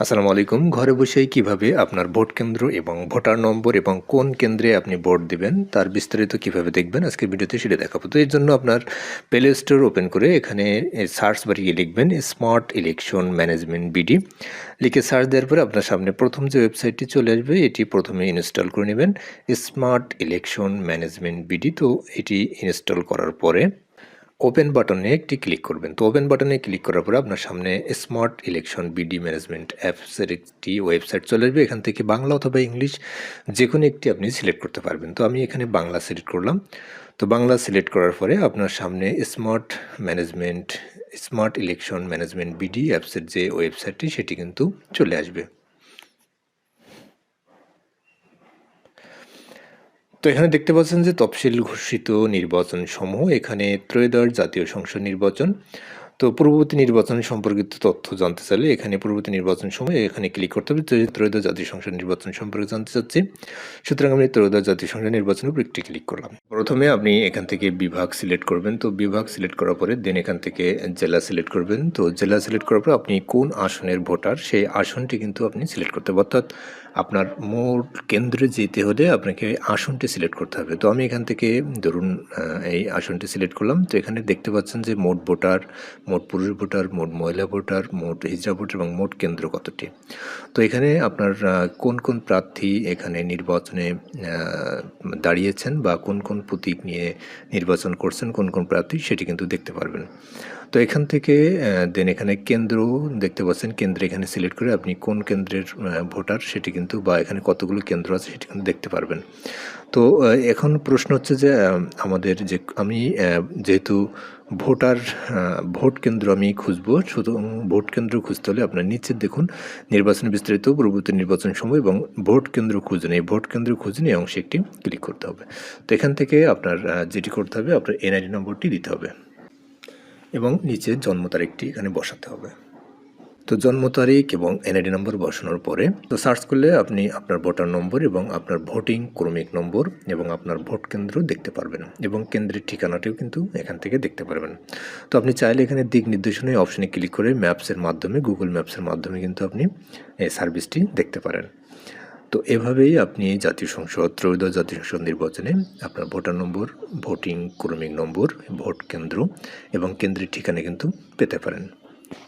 আসসালামু আলাইকুম। ঘরে বসেই কীভাবে আপনার ভোট কেন্দ্র এবং ভোটার নম্বর এবং কোন কেন্দ্রে আপনি ভোট দিবেন, তার বিস্তারিত কীভাবে দেখবেন আজকের ভিডিওতে সেটা দেখাবো। তো এর জন্য আপনার প্লে স্টোর ওপেন করে এখানে সার্চ বারে গিয়ে লিখবেন স্মার্ট ইলেকশন ম্যানেজমেন্ট বিডি লিখে সার্চ দেওয়ার পরে আপনার সামনে প্রথম যে ওয়েবসাইটটি চলে আসবে, এটি প্রথমে ইনস্টল করে নেবেন স্মার্ট ইলেকশন ম্যানেজমেন্ট বিডি তো এটি ইনস্টল করার পরে ওপেন বাটনে একটি ক্লিক করবেন। তো ওপেন বাটনে ক্লিক করার পরে আপনার সামনে স্মার্ট ইলেকশন বিডি ম্যানেজমেন্ট অ্যাপসের একটি ওয়েবসাইট চলে আসবে। এখান থেকে বাংলা অথবা ইংলিশ যে কোনো একটি আপনি সিলেক্ট করতে পারবেন। তো আমি এখানে বাংলা সিলেক্ট করলাম। তো বাংলা সিলেক্ট করার পরে আপনার সামনে smart management smart election management BD অ্যাপসের যে ওয়েবসাইটটি সেটি কিন্তু চলে আসবে। তো এখানে দেখতে পাচ্ছেন যে তফসিল ঘোষিত নির্বাচন সমূহ এখানে ত্রয়োদশ জাতীয় সংসদ নির্বাচন তো পূর্ববর্তী নির্বাচন সম্পর্কিত তথ্য জানতে চাইলে এখানে পূর্ববর্তী নির্বাচন সময় এখানে ক্লিক করতে হবে ত্রয়োদশ জাতীয় সংসদ নির্বাচন সম্পর্কে জানতে চাচ্ছি। সুতরাং আমি ত্রয়োদশ জাতীয় সংসদ নির্বাচনের উপর একটি ক্লিক করলাম। প্রথমে আপনি এখান থেকে বিভাগ সিলেক্ট করবেন। তো বিভাগ সিলেক্ট করার পরে দেন এখান থেকে জেলা সিলেক্ট করবেন। তো জেলা সিলেক্ট করার পর আপনি কোন আসনের ভোটার সেই আসনটি কিন্তু আপনি সিলেক্ট করতে হবে। অর্থাৎ আপনার মোট কেন্দ্রে যেতে হলে আপনাকে আসনটি সিলেক্ট করতে হবে। তো আমি এখান থেকে ধরুন এই আসনটি সিলেক্ট করলাম। তো এখানে দেখতে পাচ্ছেন যে মোট ভোটার মোট পুরুষ ভোটার, মোট মহিলা ভোটার, মোট হিজড়া ভোটার এবং মোট কেন্দ্র কতটি? তো এখানে আপনার কোন কোন প্রার্থী এখানে নির্বাচনে দাঁড়িয়েছেন বা কোন কোন প্রতীক নিয়ে নির্বাচন করছেন, কোন কোন প্রার্থী সেটি কিন্তু দেখতে পারবেন। তো এখান থেকে দেন এখানে কেন্দ্র দেখতে পাচ্ছেন, কেন্দ্রে এখানে সিলেক্ট করে আপনি কোন কেন্দ্রের ভোটার সেটি কিন্তু বা এখানে কতগুলো কেন্দ্র আছে সেটি কিন্তু দেখতে পারবেন। তো এখন প্রশ্ন হচ্ছে যে আমাদের যে, আমি যেহেতু ভোটার ভোট কেন্দ্র আমি খুঁজবো। শুধু ভোট কেন্দ্র খুঁজতে হলে আপনার নিচে দেখুন, নির্বাচন বিস্তারিত, পূর্ববর্তী নির্বাচন সময় এবং ভোট কেন্দ্র খুঁজুন। এই ভোট কেন্দ্র খুঁজুন, এই অংশে একটি ক্লিক করতে হবে। তো এখান থেকে আপনার যেটি করতে হবে, আপনার এনআইডি নম্বরটি দিতে হবে এবং নিচে জন্ম তারিখটি এখানে বসাতে হবে। তো জন্ম তারিখ এবং এনআইডি নম্বর বসানোর পরে, তো সার্চ করলে আপনি আপনার ভোটার নম্বর এবং আপনার ভোটিং ক্রমিক নম্বর এবং আপনার ভোট কেন্দ্র দেখতে পারবেন এবং কেন্দ্রের ঠিকানাটিও কিন্তু এখান থেকে দেখতে পারবেন। তো আপনি চাইলে এখানে দিক নির্দেশনায় অপশনে ক্লিক করে ম্যাপসের মাধ্যমে গুগল ম্যাপসের মাধ্যমে কিন্তু আপনি এই সার্ভিসটি দেখতে পারেন। তো এভাবেই আপনি জাতীয় সংসদ, ত্রয়োদশ জাতীয় সংসদ নির্বাচনে আপনার ভোটার নম্বর, ভোটিং ক্রমিক নম্বর, ভোট কেন্দ্র এবং কেন্দ্রের ঠিকানা কিন্তু পেতে পারেন।